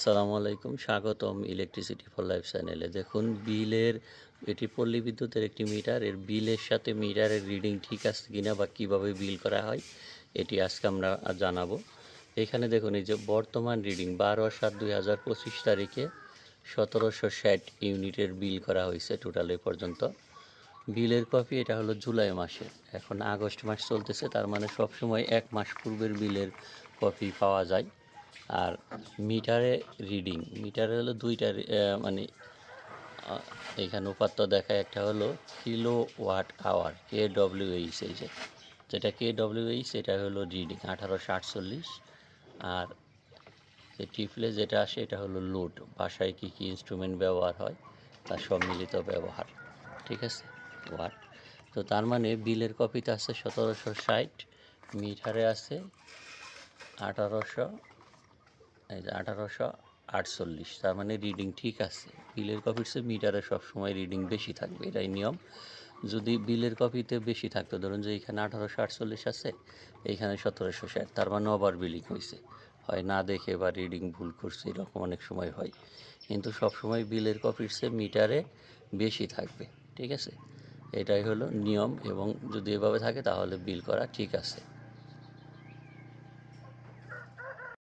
আসসালামু আলাইকুম, স্বাগতম ইলেকট্রিসিটি ফর লাইফ চ্যানেলে দেখুন, বিলের, এটি পল্লী বিদ্যুতের একটি মিটার এর বিলের সাথে মিটারের রিডিং ঠিক আছে কিনা বা কীভাবে বিল করা হয়, এটি আজকে আমরা জানাব। এখানে দেখুন, এই যে বর্তমান রিডিং বারো সাত দুই হাজার পঁচিশ তারিখে সতেরোশো ষাট ইউনিটের বিল করা হয়েছে টোটাল এ পর্যন্ত। বিলের কপি এটা হলো জুলাই মাসে। এখন আগস্ট মাস চলতেছে, তার মানে সব সময় এক মাস পূর্বের বিলের কপি পাওয়া যায়। আর মিটারে রিডিং, মিটারে হলো দুইটা মানে এখানে উপাত্ত দেখায় একটা হলো kilowatt hour K W H এই যে, যেটা কে ডব্লিউ এইচ এটা হলো রিডিং, আঠারোশো আটচল্লিশ। আর যে টিপলে যেটা আসে এটা হলো লোড, বাসায় কী কী ইনস্ট্রুমেন্ট ব্যবহার হয় তার সম্মিলিত ব্যবহার, ঠিক আছে? ওয়াট তো তার মানে বিলের কপিতে আছে সতেরোশো ষাট, মিটারে আছে আঠারোশো আঠারোশো আটচল্লিশ, তার মানে রিডিং ঠিক আছে। বিলের কপির চেয়ে মিটারে সবসময় রিডিং বেশি থাকবে, এটাই নিয়ম। যদি বিলের কপিতে বেশি থাকতো, ধরুন যে এখানে আঠারোশো আটচল্লিশ আছে এইখানে সতেরোশো ষাট, তার মানে ওভার বিলিং হয়েছে। হয় না দেখে বা রিডিং ভুল করছে, এরকম অনেক সময় হয়। কিন্তু সবসময় বিলের কপির মিটারে বেশি থাকবে, ঠিক আছে? এটাই হলো নিয়ম এবং যদি এভাবে থাকে তাহলে বিল করা ঠিক আছে।